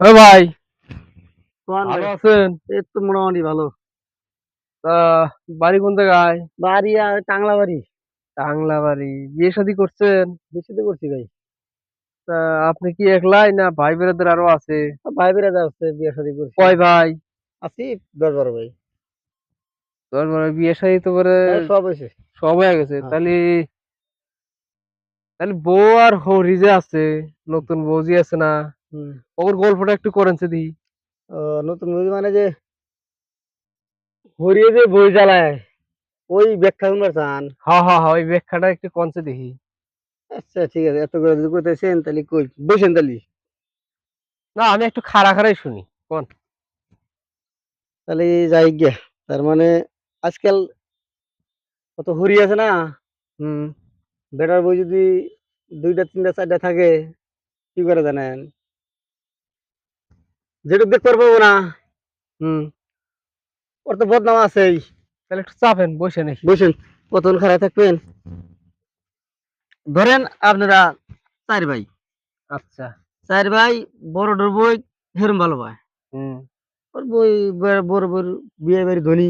ও ভাই। ভালো আছেন? এই তো মোটামুটি ভালো। তা বাড়ি কোন জায়গায়? বাড়ি আর টাংলা বাড়ি টাংলা বাড়ি বিয়ে শাদী করছেন? বেশি তো করছি ভাই। তা আপনি কি একলাই না ভাই বেড়াদের আরও আছে? ভাই বেড়া যাচ্ছে বিয়ে শাদী করছি। কয় ভাই? আছি দশ বারো ভাই। দশ বারো বিয়ে শাদী তো করে হ্যাঁ, সব হয়েছে। সব হয়ে গেছে। হ্যাঁ। তাহলে তাহলে বউ আর হরি যে আছে। নতুন বউ যে আছে না। ওর গল্পটা একটু করেন সে দি নতুন মুভি মানে যে হরিয়ে যে বই জ্বালায়। ওই ব্যাখ্যা শুনবার চান? হা হা হা ওই ব্যাখ্যাটা একটু কনসে দেখি। আচ্ছা ঠিক আছে এত করে যদি করতেছেন তাহলে কই? বসেন তাহলে। না আমি একটু খাড়া খাড়াই শুনি কোন? তাহলে যাই গিয়া তার মানে আজকাল কত হরি আছে না? হুম। বেটার বই যদি দুইটা তিনটা চারটা থাকে কি করে জানেন? যেটা দেখতে পারব না। হুম। ওর তো বদনাম আছেই। তাহলে একটু চাপেন বসে নাকি? বসেন কতক্ষণ খারাপ থাকবেন? ধরেন আপনারা চার ভাই। আচ্ছা। চার ভাই বড়টার বই হেরম ভালো ভাই হুম। ওর বই বড় বড় বিয়ে বাড়ি ধনী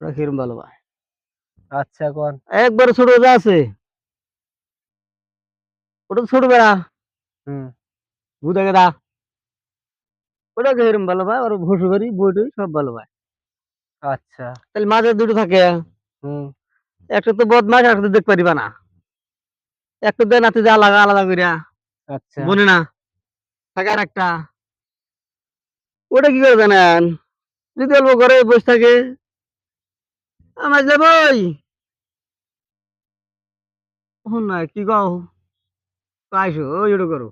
ওরা হেরম ভালো পায়। আচ্ছা কোন? একবার ছোট যা আছে। ওটা তো ছোট বেড়া। হুম। ভূতা গেদা ওটাকে হেরম ভালো পায় ওর ঘষু বাড়ি বইটই সব ভালো পায়। আচ্ছা। তাহলে মাঝে দুটো থাকে। হুম। একটা তো বদমাস একটা তো দেখতে পারিবা না। একটা দেয় নাতি যে আলাদা আলাদা করিয়া আচ্ছা। বনে না থাকে আর একটা ওটা কি করে জানেন? যদি অল্প ঘরে বসে থাকে আমার যে বই। শুন না কি কও? পাইছো ওই ওটা করো।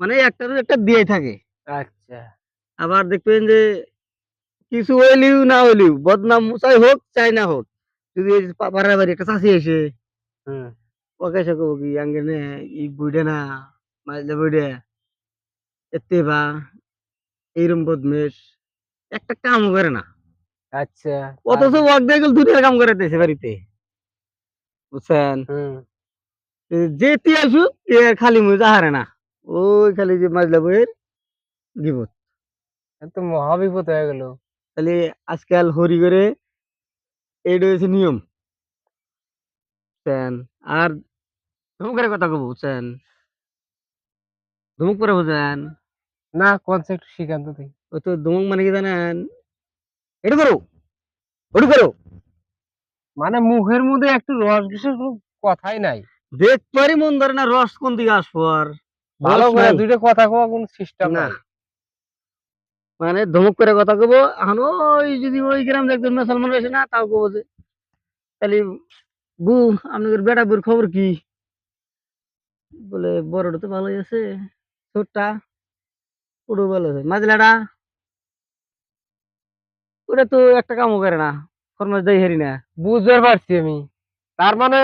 মানে একটার একটা দিয়ে থাকে। আচ্ছা। আবার দেখবেন যে কিছু হইলিও না হইলিও বদনাম চাই হোক চাই না হোক যদি পাড়ার বাড়ি একটা চাষি এসে হুম ওকে সে কব কি ই বুইডে না মাইলে বুইডে এতে বা এইরম বদমেশ একটা কাম করে না। আচ্ছা অথচ আর- ওয়াক দিয়ে গেল দুনিয়ার কাম করে বাড়িতে। বুঝছেন? যেতে আর খালি মুই যাহারে না। ওই খালি যে মাজলা বইয়ের গিবত। তো মহাবিপদ হয়ে গেল। তাহলে আজকাল হরি করে এইটা হয়েছে নিয়ম। বুঝছেন আর ধমকের কথা কব বুঝছেন ধমক করে বুঝেন। না কনসেপ্ট শিখান্ত তুই ওই তো ধমক মানে কি জানেন? এটা করো ওটা করো। মানে মুখের মধ্যে একটু রস বিশেষ কোনো কথাই নাই। দেখবারই মন ধরে না রস কোন দিকে আসব আর? ভালো করে দুইটা কথা কোয়া কোন সিস্টেম না। মানে ধমক করে কথা কব এখন ওই যদি ওই গ্রাম একজন মুসলমান রয়েছে না তাও কব যে তাহলে বু আপনাদের বেটা বুর খবর কি? বলে বড়টা তো ভালোই আছে ছোটটা ওটাও ভালো আছে। মাঝলাটা ওটা তো একটা কামও করে না ফরমাস দেয় হেরি না। বুঝতে পারছি আমি। তার মানে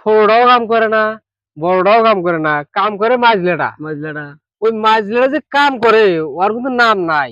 ছোটটাও কাম করে না বড়টাও কাম করে না কাম করে মাঝলেটা। মাঝলাটা। ওই মাঝলেটা যে কাম করে ওর কিন্তু নাম নাই।